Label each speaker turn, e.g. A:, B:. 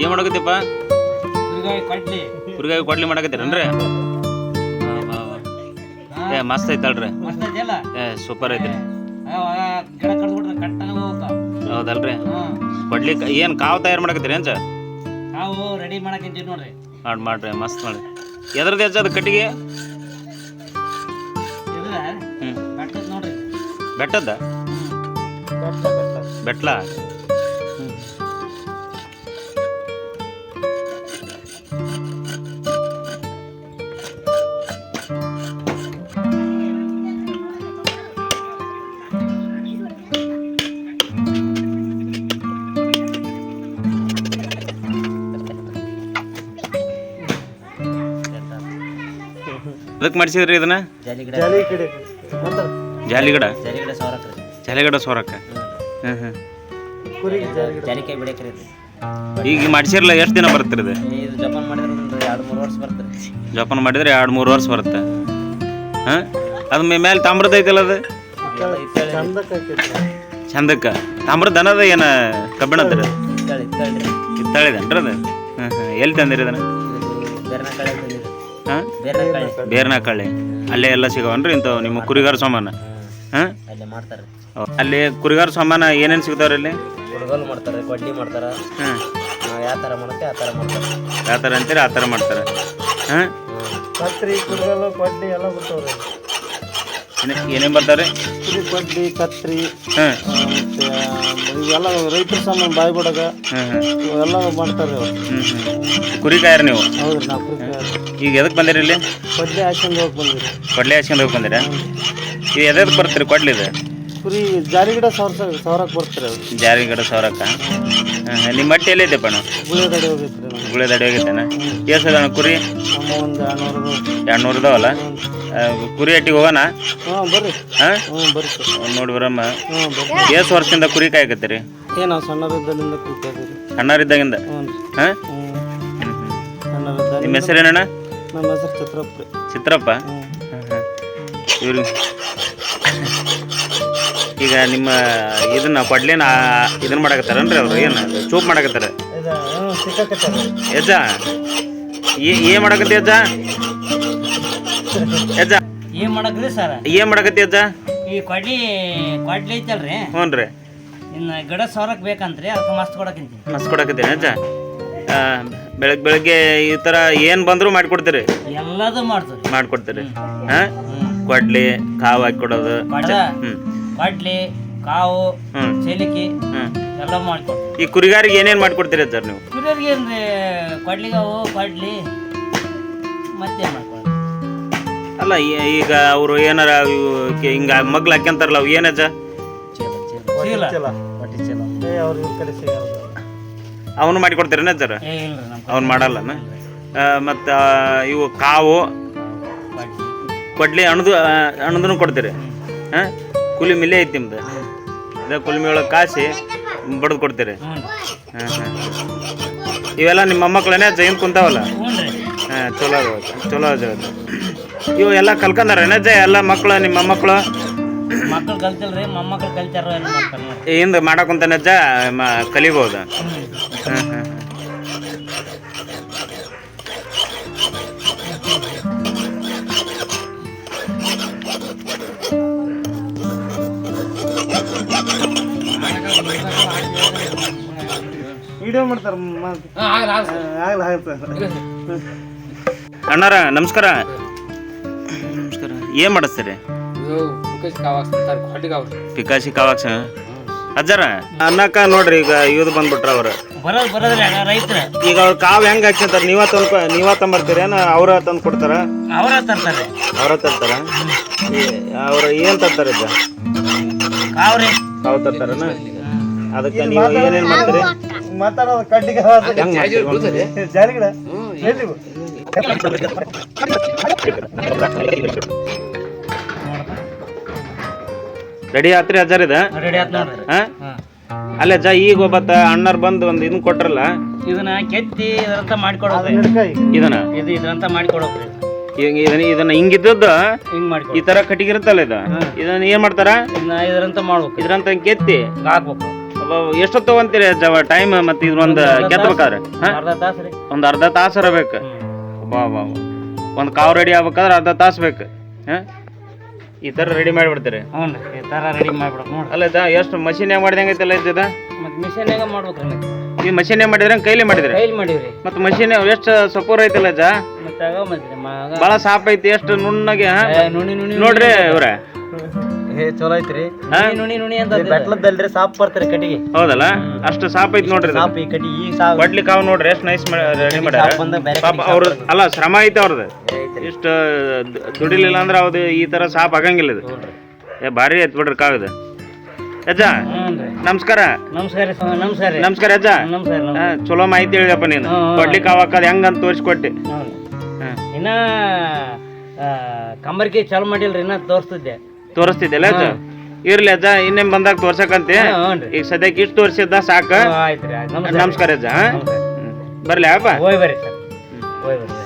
A: ಏನು ಮಾಡಕತ್ತಿಪ್ಪ ಕುರಿಗಾಯಿ ಕೊಡ್ಲಿ. ಮಾಡಕತ್ತೀರನ್ರಿ? ಏ ಮಸ್ತ್ ಐತಲ್ರಿ ಏ ಸೂಪರ್ ಐತ್ರಿ. ಹೌದಲ್ರಿ. ಕೊಡ್ಲಿ ಏನು ಕಾವು ತಯಾರು ಮಾಡಕತ್ತೀರಿ ಏನ್
B: ನಾವು ರೆಡಿ ನೋಡ್ರಿ.
A: ಮಾಡಿ ಮಾಡ್ರಿ ಮಸ್ತ್ ಮಾಡಿ ಎದ್ರದ್ದು ಹೆಚ್ಚ ಅದು ಕಟ್ಟಿಗೆ?
B: ಬೆಟ್ಟದ
A: ಬೆಟ್ಲ? ಅದಕ್ಕೆ ಮಾಡಿಸಿದ್ರಿ ಇದನ್ನ? ಜಾಲಿಗಡ.
B: ಜಾಲಿ
A: ಜಾಲಿಗಡ? ಸೋರಕ್ಕ. ಈಗ ಮಾಡಿಸಿರಲ್ಲ ಎಷ್ಟು ದಿನ ಬರ್ತಿರಿ ಇದು?
B: ಜಪಾನ್ ಮಾಡಿದ್ರೆ ಎರಡು ಮೂರು ವರ್ಷ ಬರ್ತದೆ.
A: ಜೋಪಾನ ಮಾಡಿದ್ರೆ ಎರಡು ಮೂರು ವರ್ಷ ಬರುತ್ತೆ. ಹಾಂ? ಅದ್ರ ಮೇಲೆ ತಾಮ್ರದ ಐತಲ್ಲ ಅದು?
C: ಚಂದಕ್ಕೆ.
A: ತಾಮ್ರದ ದನದ ಏನ ಕಬ್ಬಿಣದ ರೀ
B: ಇತ್ತಳಿ ಇತ್ತಳ್ರಿ
A: ಕಿತ್ತಾಳಿದೇನ್ರಿ ಅದು? ಹಾಂ ಹಾಂ ಎಲ್ಲಿ ತಂದಿರಿ ಅದನ್ನ
B: ಬೇರ್ನ ಕಳೆ ಬಂದಿದೆ
A: ಹಾಂ
B: ಬೇರ್ನ ಕಳೆ
A: ಬೇರ್ನ ಕಳ್ಳಿ ಅಲ್ಲೇ ಎಲ್ಲ ಸಿಗವನ್ರಿ ಇಂಥವು ನಿಮ್ಮ ಕುರಿಗಾರ ಸಾಮಾನು? ಹಾಂ?
B: ಅಲ್ಲೇ ಮಾಡ್ತಾರೆ.
A: ಅಲ್ಲಿ ಕುರಿಗಾರ ಸಾಮಾನು ಏನೇನು ಸಿಗ್ತಾವ್ರಿ ಅಲ್ಲಿ?
B: ಕುಡ್ಗೋಲು ಮಾಡ್ತಾರೆ ಕೊಡ್ಲಿ ಮಾಡ್ತಾರೆ.
A: ಹಾಂ.
B: ಯಾವ ಥರ ಮಾಡುತ್ತೆ ಆ ಥರ ಮಾಡ್ತಾರೆ.
A: ಯಾವ ಥರ ಅಂತೀರಿ ಆ ಥರ ಮಾಡ್ತಾರೆ? ಹಾಂ?
C: ಕತ್ರಿ ಕುಡ್ಗೋಲು ಕೊಡ್ಲಿ ಎಲ್ಲ ಬರ್ತಾವ್ರಿ.
A: ಏನೇನು ಬರ್ತಾವ್ರಿ?
C: ಕುರಿ ಕೊಡ್ಲಿ ಕತ್ರಿ
A: ಹಾಂ.
C: ಮತ್ತೆ ಇವೆಲ್ಲ ರೈತರ ಸಾಮಾನು ಬಾಯಿ ಬಡಗ ಇವೆಲ್ಲ ಮಾಡ್ತಾರೆ ಅವ್ರು
A: ಕುರಿ ಕಾಯರ್ ನೀವು?
C: ಹೌದ್ರಿ ನಾವು ಕುರಿ
A: ಈಗ ಎದಕ್ಕೆ ಬಂದಿರಿ ಇಲ್ಲಿ?
C: ಕೊಡ್ಲಿ ಹಾಸ್ಕೊಂಡು ಹೋಗಿ ಬಂದಿರಿ
A: ಕೊಡ್ಲಿ ಹಚ್ಕೊಂಡು ಹೋಗಿ ಬಂದಿರಾ? ಈಗ ಎದಕ್ಕೆ ಬರ್ತೀರಿ ಕೊಡ್ಲಿದು
C: ಕುರಿ ಜಾರಿ ಗಿಡ ಸಾವಿರ ಸಾವಿರ ಸಾವಿರಕ್ಕೆ? ಬರ್ತಾರೆ ಅವ್ರು
A: ಜಾರಿ ಗಿಡ ಸಾವಿರಕ್ಕ ನಿಮ್ಮ ಮಟ್ಟಿ ಎಲ್ಲಿದೆ ನಾವು
C: ಗುಳಿಯದಡಿ ಹೋಗೈತ್ರಿ
A: ಎಷ್ಟು ಅದಾನ ಕುರಿ?
C: ನಮ್ಮ ಒಂದು ಎರಡ್ನೂರು.
A: ನೂರು ಇದಾವಲ್ಲ ಆ, ಕುರಿ ಹಟ್ಟಿಗೆ ಹೋಗೋಣ?
C: ಹಾಂ ಬರ್ರಿ.
A: ಹಾಂ?
C: ಹ್ಞೂ ಬರ್ರಿ ಸರ್.
A: ನೋಡಿ ಬರಮ್ಮ.
C: ಹ್ಞೂ ಬರ್ರಿ.
A: ಎಷ್ಟು ವರ್ಷದಿಂದ ಕುರಿ ಕಾಯಕತ್ತೀರಿ?
C: ಏ ನಾವು ಸಣ್ಣರಿದ್ದಲ್ಲಿಂದ ಹ್ಞೂ ರೀ.
A: ಹಾಂ?
C: ಹ್ಞೂ ಸಣ್ಣರಿದ್ದ
A: ನಿಮ್ಮ ಹೆಸರೇನಣ್ಣ
C: ನಮ್ಮ ಹೆಸರು ಚಿತ್ರಪ್ಪ ರೀ.
A: ಚಿತ್ರಪ್ಪ?
C: ಹ್ಞೂ
A: ಈಗ ನಿಮ್ಮ ಇದನ್ನ ಕೊಡ್ಲೇನ ಇದನ್ನ ಮಾಡಕತ್ತಾರನ್ರಿ ಅವ್ರು? ಏನು ಚೂಪ್ ಮಾಡಕತ್ತಾರ? ಯಜ್ಜ ಏನ್ ಮಾಡಕತ್ತಿ ಅಜ್ಜ ಯಜ್ಜ
B: ಏನ್ ಮಾಡಕ್ರಿ ಸರ್
A: ಏನ್ ಮಾಡಕತ್ತಿ ಅಜ್ಜ
B: ಈ ಕೊಡ್ಲಿ ಕೊಡ್ಲಿ ಐತಲ್ರಿ?
A: ಹ್ಞೂನ್ರಿ
B: ಇನ್ನು ಗಿಡ ಸಾವಿರಕ್ಕೆ ಬೇಕಂತ್ರಿ ಅದಕ್ಕೆ ಮಸ್ತ್ ಕೊಡಕಂತೀನಿ
A: ಮಸ್ತ್ ಕೊಡಕತ್ತೀನಿ ಅಜ್ಜ ಆ, ಬೆಳಗ್ಗೆ ಬೆಳಗ್ಗೆ ಈ ಥರ ಏನು ಬಂದರೂ ಮಾಡಿಕೊಡ್ತೀರಿ?
B: ಎಲ್ಲದೂ ಮಾಡ್ತೀರಿ
A: ಮಾಡಿಕೊಡ್ತೀರಿ. ಹಾಂ? ಕೊಡ್ಲಿ ಕಾವ್ ಹಾಕಿ ಕೊಡೋದು
B: ಕೊಡ
A: ಹ್ಞೂ
B: ಕೊಡ್ಲಿ ಕಾವು
A: ಹ್ಞೂ
B: ಚೆಲಿಕಿ
A: ಹ್ಞೂ
B: ಎಲ್ಲ ಮಾಡ್ಕೊಡ್ತೀವಿ
A: ಈ ಕುರಿಗಾರಿಗೆ ಏನೇನು ಮಾಡ್ಕೊಡ್ತೀರ ಸರ್ ನೀವು?
B: ಕುರಿಯರ್ಗೆ ಏನ್ರಿ ಕೊಡ್ಲಿಗಾವು ಕಡ್ಲಿ ಮತ್ತೆ
A: ಅಲ್ಲ ಈ- ಈಗ ಅವರು ಏನಾರ ಇವು ಕೆ- ಹಿಂಗ ಮಗ್ಲ ಹಾಕ್ಯಂತಾರಲ್ಲ ಅವು ಏನಜ್ಜ
B: ಚೀಲ ಚೀಲ.
C: ಚಲ.
B: ಹೊಟ್ಟಿ ಚೀಲ.
C: ಏ ಅವ್ರ ಇವ್ರ ಕಡೆ ಸಿಗಲ್ಲ
A: ಅವನು ಮಾಡಿಕೊಡ್ತೀರೇನ ಸರ್?
B: ಏ ಇಲ್ರಿ ನಮ್ಮ
A: ಅವ್ನು ಮಾಡಲ್ಲನ? ಮತ್ತು ಇವು ಕಾವು
B: ಕೊಡ್ಲಿ.
A: ಕೊಡ್ಲಿ ಅಣದು ಅಣದನು ಕೊಡ್ತೀರಿ? ಹಾಂ? ಕುಲಿ ಮಿಲೆ ಐತಿ ನಿಮ್ದು? ಅದೇ ಕುಲಿಮಿ ಒಳಗೆ ಕಾಸಿ ಬಡ್ದು ಕೊಡ್ತೀರಿ. ಹಾಂ ಹಾಂ ಇವೆಲ್ಲ ನಿಮ್ಮ ಮೊಮ್ಮಕ್ಕಳೇ ಜೈನ್ ಕುಂತಾವಲ್ಲ? ಹಾಂ ಚಲೋ ಅದಾವ ಚಲೋ ಅದ ಇವು ಎಲ್ಲ ಕಲ್ಕಂದಾರೇನ ಜಯ ಎಲ್ಲ ಮಕ್ಕಳು ನಿಮ್ಮ ಮೊಮ್ಮಕ್ಕಳು
B: ಮಕ್ಕಳು ಕಲ್ತಿಲ್ರಿ ಮೊಮ್ಮಕ್ಳು ಕಲ್ತಾರೋ
A: ಹಿಂದೆ ಮಾಡಕ್ಕಂತಾನೆ ಅಜ್ಜ? ಮ ಕಲಿಬೋದು. ಹಾಂ ಹಾಂ
C: ವಿಡಿಯೋ ಮಾಡ್ತಾರ ಆಗಲ್ಲ ಆಗತ್ತೆ
A: ಅಣ್ಣಾರ ನಮಸ್ಕಾರ. ನಮಸ್ಕಾರ. ಏನು ಮಾಡಿಸ್ತೀರಿ? ಪಿಕಾಸಿ ಕಾವಾಕ್ಸ ಅಜ್ಜಾರ ಅನ್ನಕ್ಕ ನೋಡ್ರಿ ಈಗ ಇವ್ದು ಬಂದ್ಬಿಟ್ರ ಅವ್ರು.
B: ಬರೋದು ಬರೋದ್ರಿ ಅಣ್ಣ ರೈತರ.
A: ಈಗ ಅವ್ರ ಕಾವ್ ಹೆಂಗ್ ಹಾಕ್ಯಂತಾರ ನೀವ ತಂದ್ ನೀವ ತಂಬರ್ತೀರೇನ ಅವ್ರ ತಂದು ಕೊಡ್ತಾರ?
B: ಅವರ ತರ್ತಾರೆ.
A: ಅವ್ರ ತರ್ತಾರ? ಅವ್ರ ಏನ್ ತರ್ತಾರ ಕಾವ್
B: ತರ್ತಾರ
A: ಕಾವು ತರ್ತಾರನ? ಅದಕ್ಕೆ ನೀವು ಏನೇನ್ ಮಾಡ್ತೀರಿ?
C: ಮಾತಾಡೋದು ಕಡ್ಡಿಗೆ
A: ರೆಡಿ ಆತ್ರಿ ಅಜ್ಜಾರ ಇದ? ಅಲ್ಲ ಅಜ್ಜ ಈಗ ಒಬ್ಬತ್ತ ಅಣ್ಣರ್ ಬಂದು ಒಂದು ಇದನ್ನ ಕೊಟ್ರಲ್ಲ?
B: ಇದನ್ನ ಕೆತ್ತಿ ಇದರಂತ
C: ಮಾಡ್ಕೊಡೋದು.
A: ಇದನ್ನ?
B: ಇದು ಇದ್ರಂತ ಮಾಡ್ಕೊಡೋದ್ರಿ
A: ಈಗ ಇದನ್ನ ಇದನ್ನ ಹಿಂಗಿದ್ದದ್ದು
B: ಹಿಂಗ್
A: ಈ ತರ ಕಟ್ಟಿಗೆ ಇರುತ್ತಲ್ಲ ಇದು? ಇದನ್ನ ಏನ್ ಮಾಡ್ತಾರ?
B: ಇದನ್ನ ಇದ್ರಂತ ಮಾಡ್ಬೇಕು.
A: ಇದ್ರಂತ ಕೆತ್ತಿ?
B: ಹಾಕ್ಬೇಕು.
A: ಎಷ್ಟೊತ್ತು ತಗೊಂತೀರಿ ಜವ? ಟೈಮ್ ಮತ್ತೆ ಒಂದು ಕೆತ್ತಬೇಕಾದ್ರೆ ಹಾಂ?
B: ಅರ್ಧ ತಾಸು ರೀ.
A: ಒಂದು ಅರ್ಧ ತಾಸು ಬೇಕು ಬಾ ಬಾ ಒಂದು ಕಾವು ರೆಡಿ ಆಗ್ಬೇಕಾದ್ರೆ ಅರ್ಧ ತಾಸು ಬೇಕು. ಹಾಂ? ಈ ಥರ ರೆಡಿ ಮಾಡಿಬಿಡ್ತೀರಿ?
B: ಹ್ಞೂ ಈ ಥರ ರೆಡಿ
A: ಅಲ್ಲ ಇದ ಎಷ್ಟು ಮಷಿನ್ಯಾಗ ಮಾಡಿದಂಗೆ ಐತಲ್ಲ ಇದ್ದದ
B: ಮತ್ತು ಮಿಷನ್ಯಾಗ ಮಾಡ್ಬೇಕು
A: ಈ ಮಷಿನ್ಯಾಗ ಮಾಡಿದ್ರೆ ಕೈಲಿ ಮಾಡಿದ್ರಿ?
B: ಕೈಲಿ ಮಾಡಿವ್ರಿ.
A: ಮತ್ತು ಮಷಿನ್ ಎಷ್ಟು ಸಪೋರ್ ಐತಲ್ಲ
B: ಮಗ.
A: ಭಾಳ ಸಾಪ್ ಐತಿ ಎಷ್ಟು ನುಣ್ಣಗೆ ನೋಡ್ರಿ ಇವ್ರ.
C: ಏ ಚಲೋ ಐತ್ರಿ.
B: ನುಣಿ ನುಣಿ ನುಣಿ ಅಂತ.
C: ಬೆಟ್ಲದಲ್ರಿ ಸಾಪ್ ಬರ್ತಾರೆ ಕಟ್ಟಿಗೆ.
A: ಹೌದಲ್ಲ? ಅಷ್ಟು ಸಾಪ್ ಐತಿ ನೋಡ್ರಿ ಇದು.
C: ಸಾಪ್ ಈ ಕಟ್ಟಿ ಈ ಸಾಪ್.
A: ಕೊಡ್ಲಿ ಕಾವು ನೋಡ್ರಿ ಎಷ್ಟು ನೈಸ್ ರೆಡಿ ಮಾಡ್ಯಾರ.
C: ಸಾಪ್ ಬಂದಾಗ ಬೇರೆ
A: ಪಾಪ ಅವ್ರ ಅಲ್ಲ ಶ್ರಮ ಐತೆ ಅವ್ರದ್ದು ಇಷ್ಟು ದು- ದುಡಿಲಿಲ್ಲ ಅಂದ್ರೆ ಅವ್ದು ಈ ಥರ ಸಾಪ್ ಆಗಂಗಿಲ್ಲ ಇದು. ಏ ಭಾರಿ ಐತ್ ಬಿಡ್ರಿ ಕಾಗದ ಅಜ್ಜ
B: ಹ್ಞೂ
A: ನಮಸ್ಕಾರ.
B: ನಮಸ್ಕಾರ ರೀ ಸ್ವಾಮಿ, ನಮಸ್ಕಾರ ರೀ.
A: ನಮಸ್ಕಾರ ಅಜ್ಜ
B: ನಮಸ್ಕಾರ ನಮಸ್ಕಾರ.
A: ಚಲೋ ಮಾಹಿತಿ ಹೇಳಿದಪ್ಪ ನೀನು.
B: ಬಡ್ಲಿ ಹ್ಮ್.
A: ಕೊಡ್ಲಿ ಅಂತ ತೋರಿಸ್ಕೊಟ್ಟೆ ಹೆಂಗಂತ ತೋರಿಸ್ಕೊಟ್ಟಿ.
B: ಹ್ಞೂ
A: ಹಾ.
B: ಇನ್ನ ಆ, ಕಂಬರ್ಗಿ ಚಾಲು ಮಾಡಿಲ್ರಿ ಇನ್ನ ತೋರಿಸ್ತಿದ್ದೆ.
A: ತೋರಿಸ್ತಿದ್ದಲ್ಲ ಅಜ್ಜ ಇರ್ಲಿ ಅಜ್ಜ ಇನ್ನೇನ್ ಬಂದಾಗ ತೋರ್ಸಕಂತೆ. ಈಗ ಸದ್ಯಕ್ಕೆ ಇಷ್ಟು ತೋರಿಸಿದ್ದ ಸಾಕ.
B: ನಮಸ್ಕಾರ.
A: ಅಜ್ಜ. ಬರ್ಲಿ ಅಪ್ಪ
B: ಹೋಯ್ ಬರ್ರಿ ಸರ್. ಹೋಯ್ ಬರ್ರಿ.